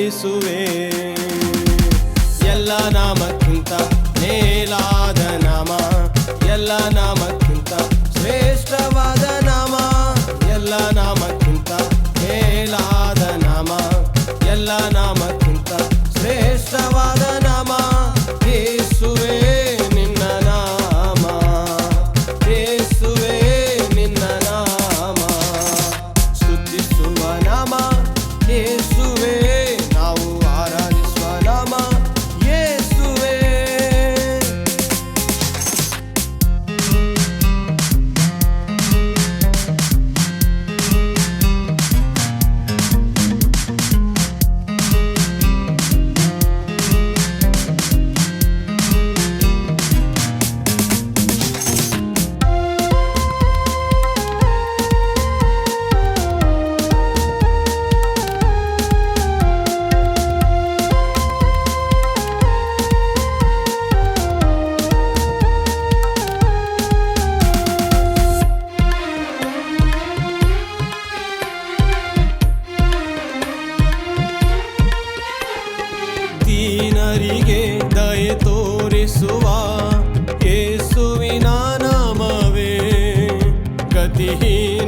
ಬಿಡಿಸುವೆ ಎಲ್ಲ ನಾಮಕ್ಕಿಂತ ಮೇಲಾದ ನಾಮ ಎಲ್ಲ ನಾಮ জ্ঞানবিহীন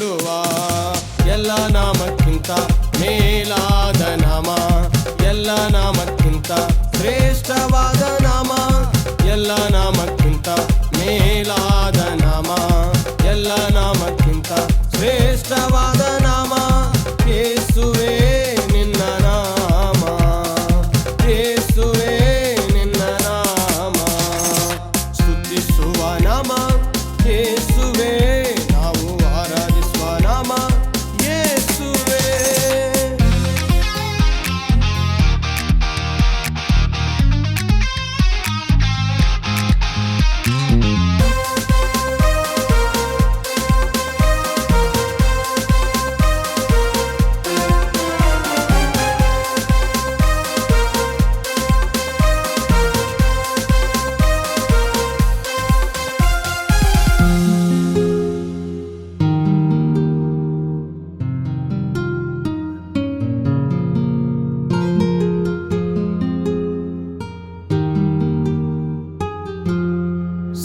ದೇವುಡುವಾ ಎಲ್ಲ ನಾಮಕ್ಕಿಂತ ಮೇಲಾದ ನಾಮ ಎಲ್ಲ ನಾಮಕ್ಕಿಂತ ಶ್ರೇಷ್ಠವಾದ ನಾಮ ಎಲ್ಲ ನಾಮಕ್ಕಿಂತ ಮೇ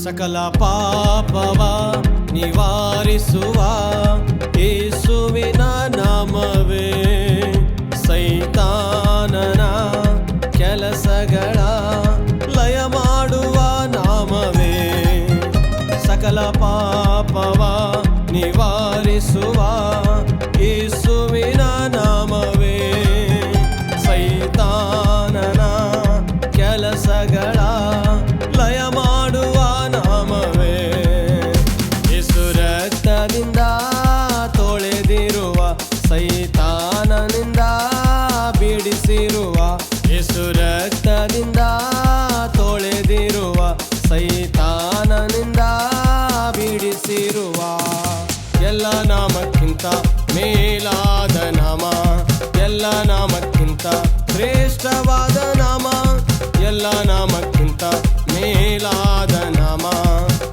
ಸಕಲ ಪಾಪವ ನಿವಾರಿಸುವ ಯೇಸುವಿನ ನಾಮವೇ. ಸೈತಾನನ ಕೆಲಸಗಳ ಲಯ ಮಾಡುವ ನಾಮವೇ. ಸಕಲ ಪಾಪವ ನಿವಾರ ನಾಮಕ್ಕಿಂತ ಮೇಲಾದ ನಾಮ ಎಲ್ಲ ನಾಮಕ್ಕಿಂತ ಶ್ರೇಷ್ಠವಾದ ನಾಮ ಎಲ್ಲ ನಾಮಕ್ಕಿಂತ ಮೇಲಾದ ನಾಮ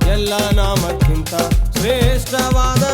ಎಲ್ಲ ನಾಮಕ್ಕಿಂತ ಶ್ರೇಷ್ಠವಾದ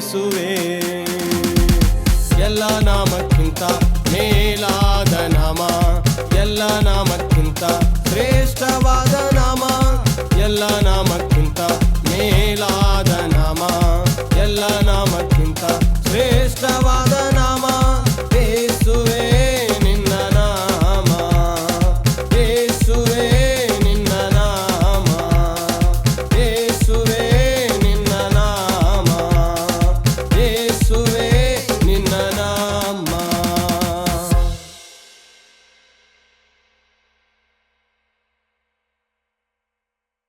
ಯೇಸುವೆ ಎಲ್ಲ ನಾಮಕ್ಕಿಂತ ಮೇಲಾದ ನಾಮ ಎಲ್ಲ ನಾಮಕ್ಕಿಂತ ಶ್ರೇಷ್ಠವಾದ ನಾಮ ಎಲ್ಲ ನಾಮ